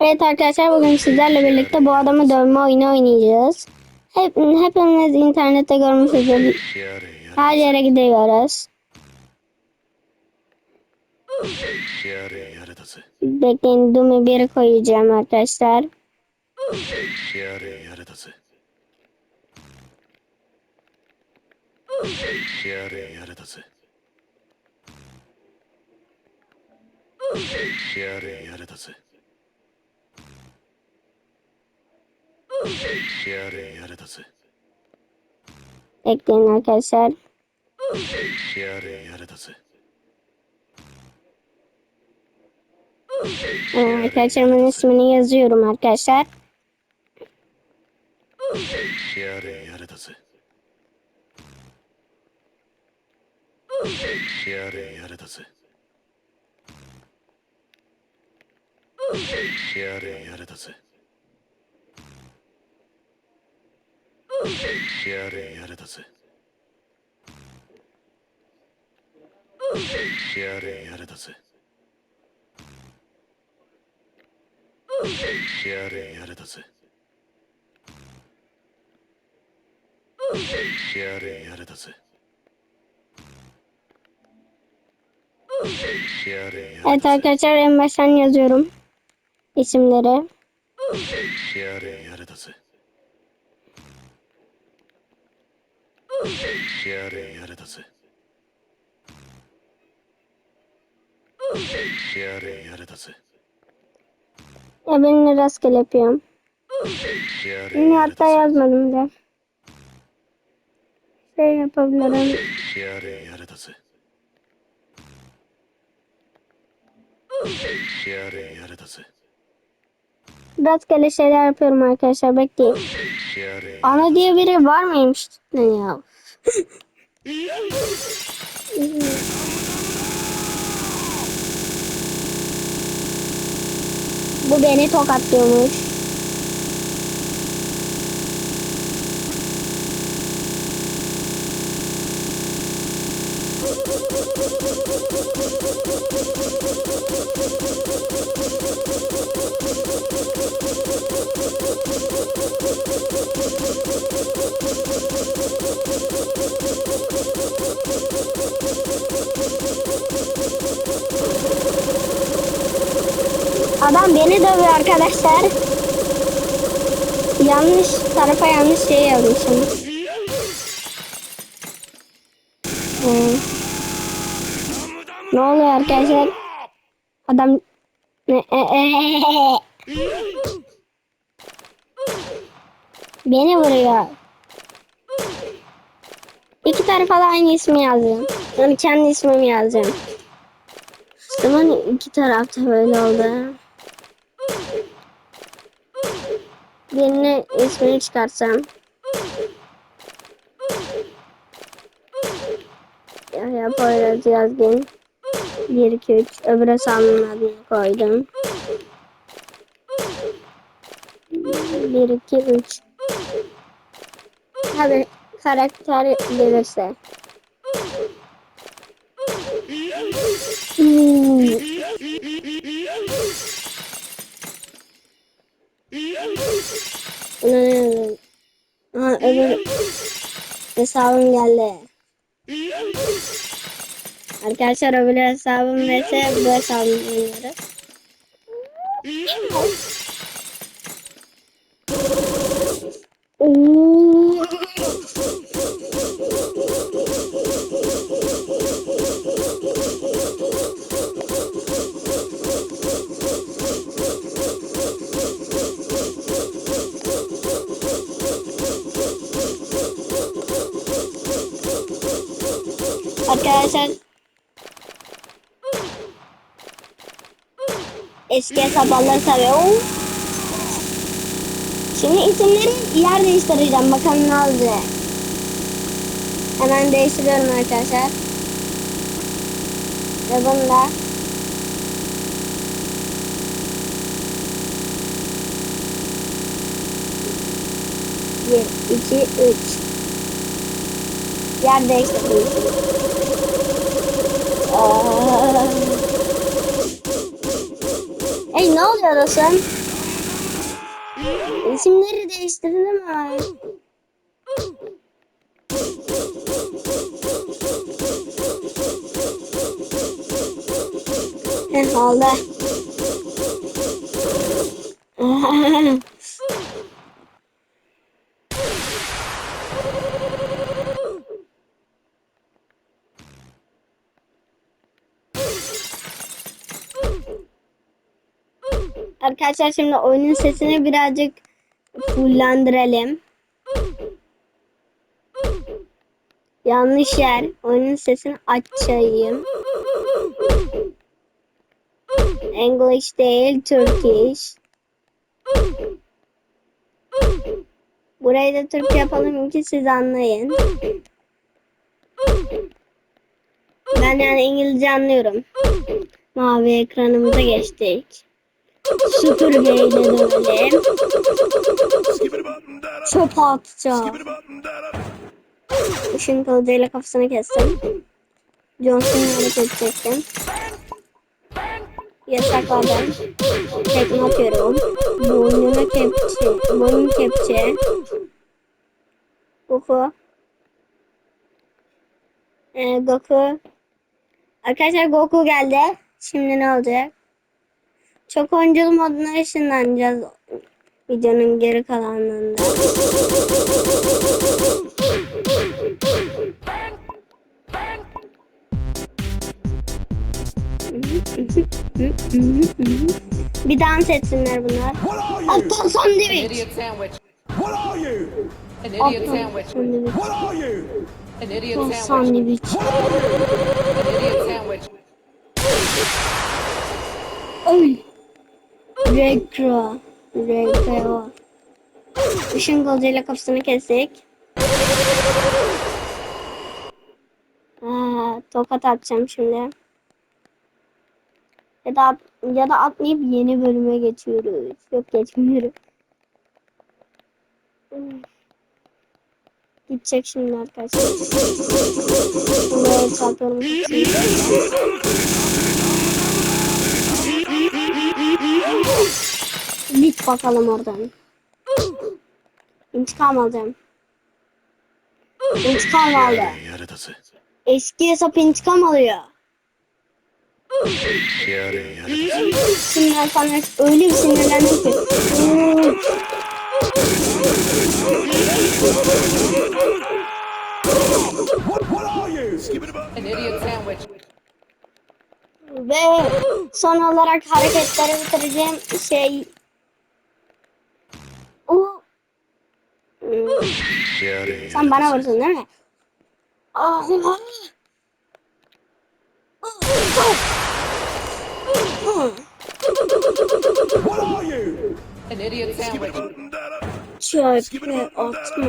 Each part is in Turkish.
Evet arkadaşlar bugün sizlerle birlikte bu adamı dövme oyunu oynayacağız. Hep, hepiniz internette görmüşsünüz. Her yere gidiyoruz. Bekleyin Doom'u bir koyacağım arkadaşlar. Yarı yarıdası. Bekleyin arkadaşlar. Evet, ee, arkadaşlarımın ismini yazıyorum arkadaşlar. やれやれだぜやれやれだぜやれやれだぜやれやれだぜやれやれだぜやれやれだぜやれやれだぜやれやれ Evet arkadaşlar en baştan yazıyorum. isimleri. やれやれだぜやれやれだぜやれやれだぜ Ya ben rastgele yapıyorum. やれ Yine やれ hatta だぜ yazmadım da. Şey yapabilirim. やれやれだぜやれやれだぜ Rastgele şeyler yapıyorum arkadaşlar bekleyin. やれ Ana diye biri var mıymış? Ne ya? Bu beni tokatlıyormuş. Adam beni dövüyor arkadaşlar. Yanlış tarafa yanlış şey yazmışım. Ne oluyor arkadaşlar? Adam E, e, e, beni vuruyor. İki tarafa da aynı ismi yazdım. Yani kendi ismimi yazdım. Zaman iki tarafta böyle oldu. Birine ismini çıkarsam. Ya ya Poyraz yazdım. 1 2 3 öbür hesabımın adını koydum. 1 2 3 Tabi karakter gelirse. Hmm. Buna ne yazayım? Ha öbür hesabım geldi. Arkadaşlar öbür hesabım neyse bu hesabımı oynuyoruz. Oo. Eski hesapları seviyorum. Şimdi isimleri yer değiştireceğim. Bakalım ne olacak. Hemen değiştiriyorum arkadaşlar. Ve bunu bir, iki, üç. Yer değiştirdim. Aa. Ne oluyor Hasan? İsimleri değiştirdim ama. Heh oldu. Arkadaşlar şimdi oyunun sesini birazcık fullendirelim. Yanlış yer. Oyunun sesini açayım. English değil, Turkish. Burayı da Türk yapalım ki siz anlayın. Ben yani İngilizce anlıyorum. Mavi ekranımıza geçtik. Süpürgeyle dönelim. Çöp atacağım. Işın kılıcıyla kafasını kestim. Johnson'u hareket çektim. Yasakladım. Tekme atıyorum. Boynuna kepçe. Boyun kepçe. Goku. Ee, Goku. Arkadaşlar Goku geldi. Şimdi ne olacak? Çok oyunculu moduna ışınlanacağız videonun geri kalanında. Bir dans etsinler bunlar. Aptal sandviç. idiot sandwich. What are you? An idiot Aptal sandwich. sandviç. What are you? An idiot Aptal sandwich. sandviç. An idiot sandwich. Oy. Rekro. Rekro. Işın kılıcıyla kafasını kestik. Aa, tokat atacağım şimdi. Ya da ya da atmayıp yeni bölüme geçiyoruz. Yok geçmiyoruz. Gidecek şimdi arkadaşlar. Buraya çarpıyorum. Git bakalım oradan. İntikam alacağım. İntikam aldı. Eski hesap intikam alıyor. Şimdi sana öyle bir sinirlendi ki. An idiot sandwich. Ve son olarak hareketleri bitireceğim şey... O... Sen bana vurdun değil mi? Allah! What are Çöpe atma.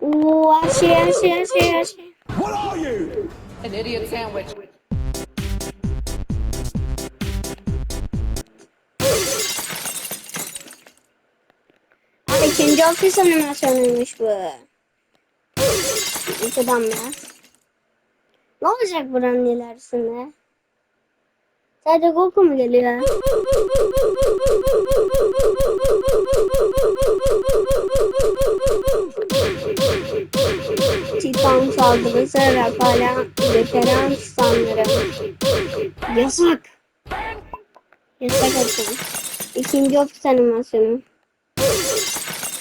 Oo, her şey her şey her şey. What are you? An idiot sandwich. İkinci ofis animasyonuymuş bu. Yukarıdan mı? Ne olacak buranın ilerisinde? Sadece Goku mu geliyor? Titan saldırısı Rapala veteran sanırım. Yasak. Yasak atın. İkinci ofis animasyonu.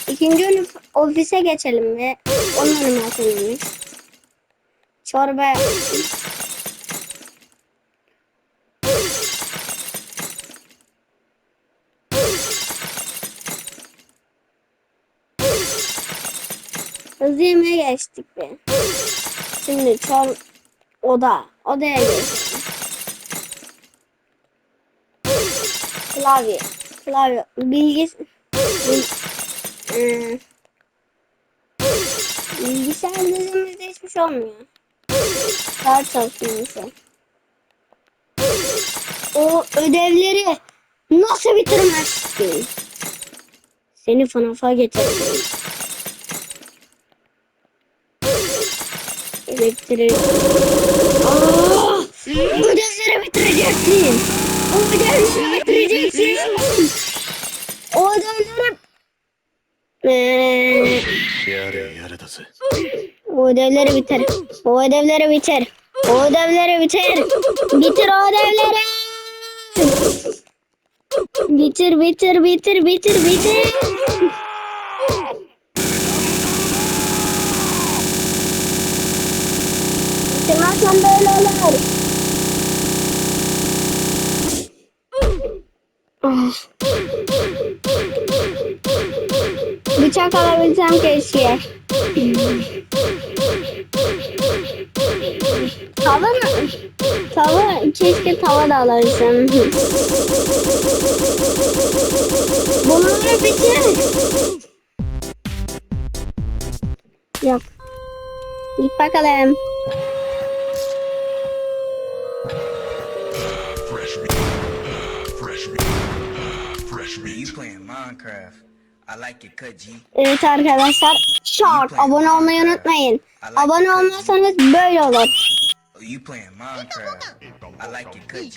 İkinci ofis- ofise geçelim ve onun animasyonuymuş. Çorba yapmışım. Hızlı yemeğe geçtik be. Şimdi çor oda. Odaya geçelim. Klavye. Klavye. Bilgis... Ee, bilgisayar dizimizde hiçbir şey olmuyor. Kart çalışmıyor şey. O ödevleri nasıl bitirmezsin? Seni FNAF'a getirdim. Elektrik. Aa! Ödevleri bitireceksin. O ödevleri bitireceksin. Ee, o ödevleri biter. O ödevleri biter. O ödevleri biter. Bitir o ödevleri. Bitir bitir bitir bitir bitir. Bitirmezsen böyle olur. Ah. Bıçak alabilsem keşke. Tava mı? Tava, keşke tava da alabilsem. Bunları bitir. Yok. Git bakalım. Fresh meat. Fresh meat. Fresh You meat. playing Minecraft. Evet arkadaşlar. Short. Abone olmayı unutmayın. Abone olmazsanız böyle olur. You playing Minecraft. I like it cookie.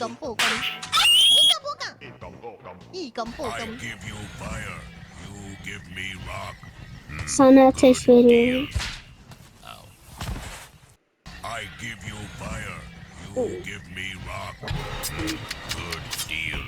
Sana ateş veriyorum. I give you fire. You give me rock. Good deal.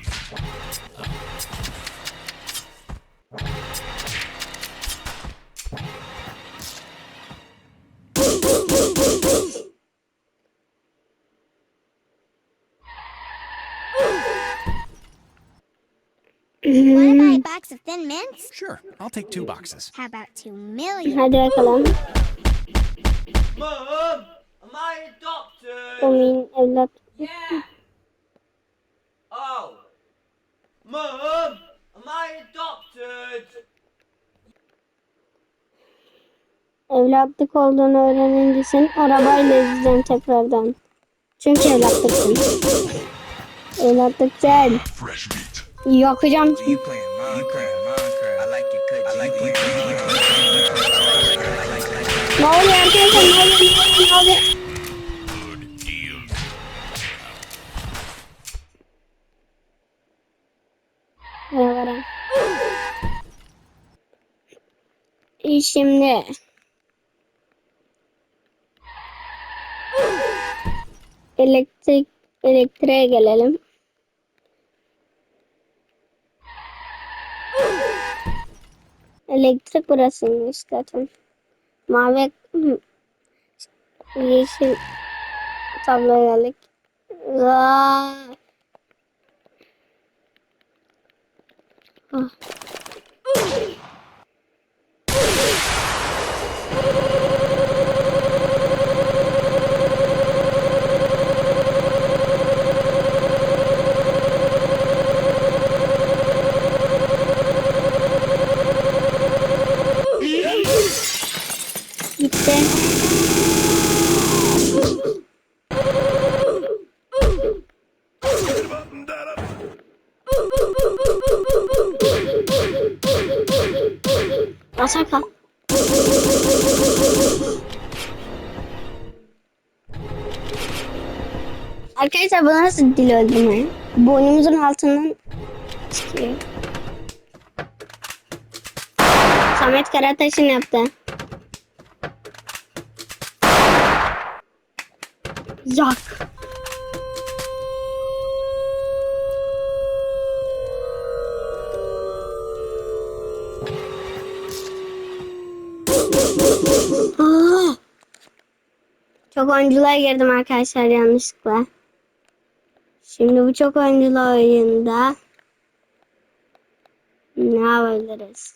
Want to buy a box of Thin Mints? Sure, I'll take two boxes. How about two million? Hadi bakalım. Mum, am I adopted? Emin evlat. Yeah. Oh. Mum, am I adopted? Evlatlık olduğunu öğrenince seni arabayla izleyeceğim tekrardan. Çünkü evlatlıksın. Evlatlık sen. Fresh meat. Yakacağım. Ne oluyor arkadaşlar? Ne oluyor? Ne oluyor? Ara. İyi şimdi. Elektrik elektriğe gelelim. Elektrik burasıymış zaten. Mavi yeşil tabloya geldik. Aa! Ah. Nasıl dil öldürme? Boynumuzun altından çıkıyor. Samet Karataş'ın yaptı. Yak. Çok oyunculuğa girdim arkadaşlar yanlışlıkla. Şimdi bu çok oyunculu oyunda ne yapabiliriz?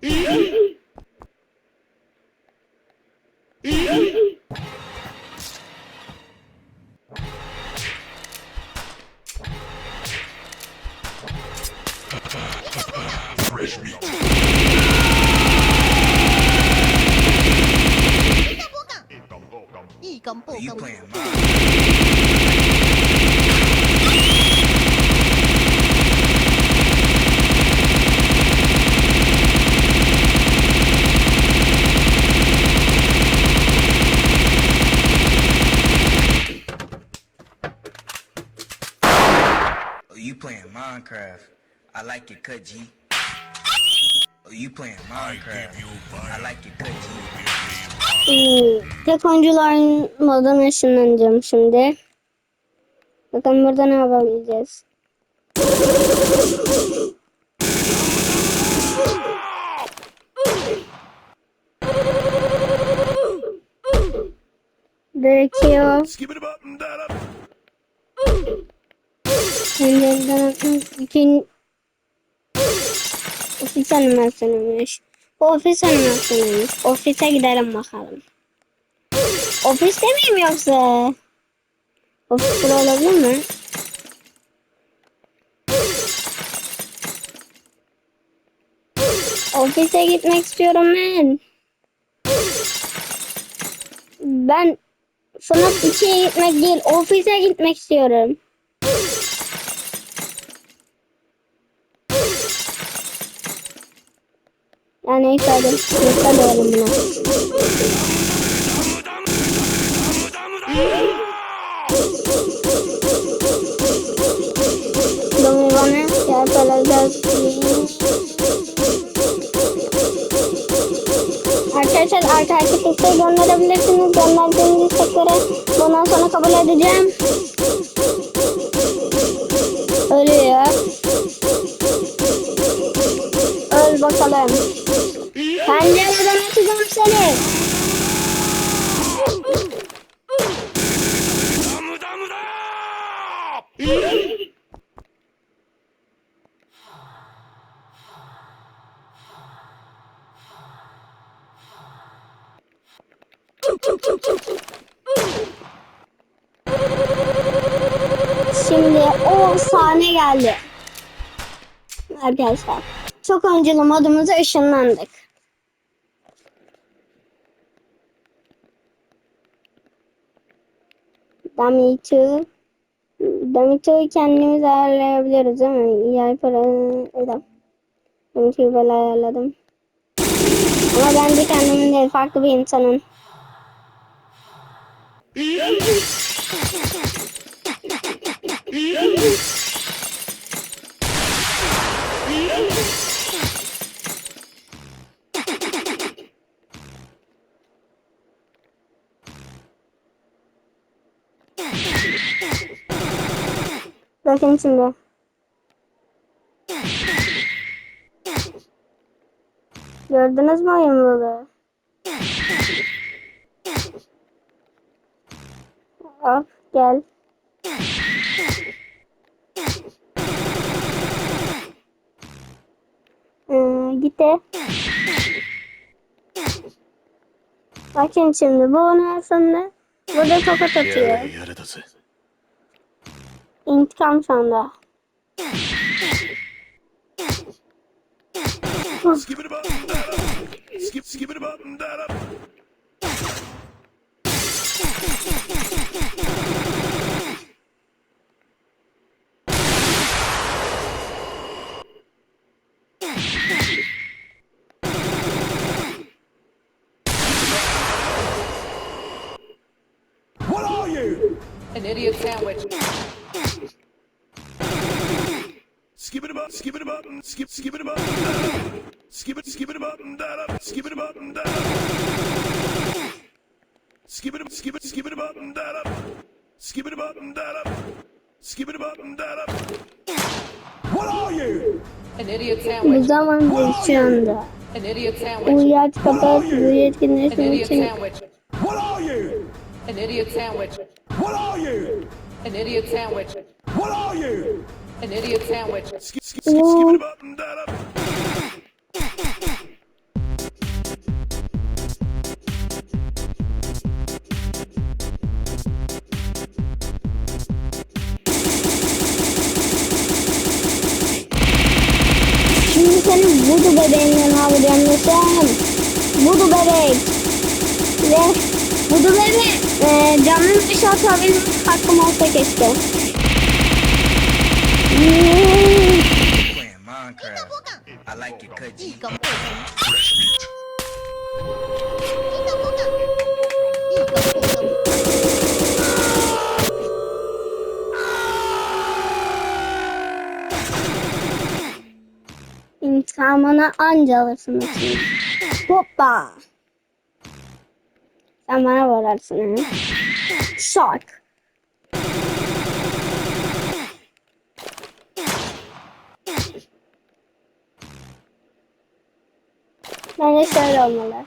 Fresh Minecraft. I like it, cut G. Oh, you playing Minecraft. you I like it, cut G. Hmm, Tek oyuncuların moduna ışınlanacağım şimdi. Bakın burada ne yapabileceğiz. Bırakıyor. Skip atmak için ofis animasyonuymuş. Bu ofis animasyonuymuş. Ofise gidelim bakalım. Ofiste miyim yoksa? Ofis bura olabilir mi? Ofise gitmek istiyorum ben. Ben FNAF 2'ye gitmek değil, ofise gitmek istiyorum. Neyse hadi. Yakalayalım bunu. Dumi bana yakalayacağız. Arkadaşlar arkadaşlık isteği gönderebilirsiniz. Gönderdiğiniz isteklere bundan sonra kabul edeceğim. Ölüyor. Öl bakalım. Pencereden atacağım seni. Şimdi o sahne geldi. Arkadaşlar. Çok önceli modumuza ışınlandık. Dummy 2 Dummy 2'yi kendimiz ayarlayabiliyoruz değil mi? Yay para edem. Dummy 2'yi böyle ayarladım. Ama ben de kendimin değil farklı bir insanım. Bakın şimdi. Gördünüz mü oyun balığı? Hop gel. Ee, gitti. Bakın şimdi bu onun aslında burada tokat や atıyor. Down up. What are you? An idiot sandwich. Skip it up, skip it up, and skip, skip it up and down up. Skip it, skip it up and down up. Skip it up and down up. Skip it up, skip it, skip it up and down up. Skip it up and down up. Skip it up and down up. What are you? An idiot Bu sandwich. zaman değil şu anda. An idiot sandwich. Uyuyaç kapat, bu An yetkinleştirmek idiot için sandwich. What are you? An idiot sandwich. What are you? An idiot sandwich. What are you? An idiot sandwich. Skip, skip, skip, skip it up and down up. Şimdi senin budu bebeğinle ne yapacağım desem. Budu bebek. Ve budu bebek. E, camın dışı atabilmek hakkım olsa keşke. Playing Minecraft. I like it, cut G. İntikamını anca alırsın. Metin. Hoppa. Sen bana vurarsın ha. Bence şöyle olmalı.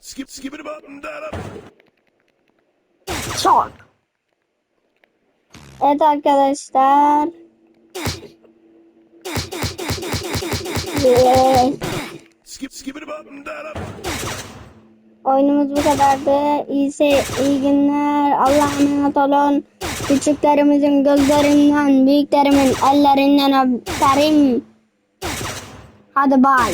Skip, skip it up and down. Çok. Evet arkadaşlar. Skip, skip it and down. Oyunumuz bu kadardı. İyi, iyi günler. Allah'a emanet olun. Küçüklerimizin gözlerinden, büyüklerimin ellerinden öperim. Hadi bay.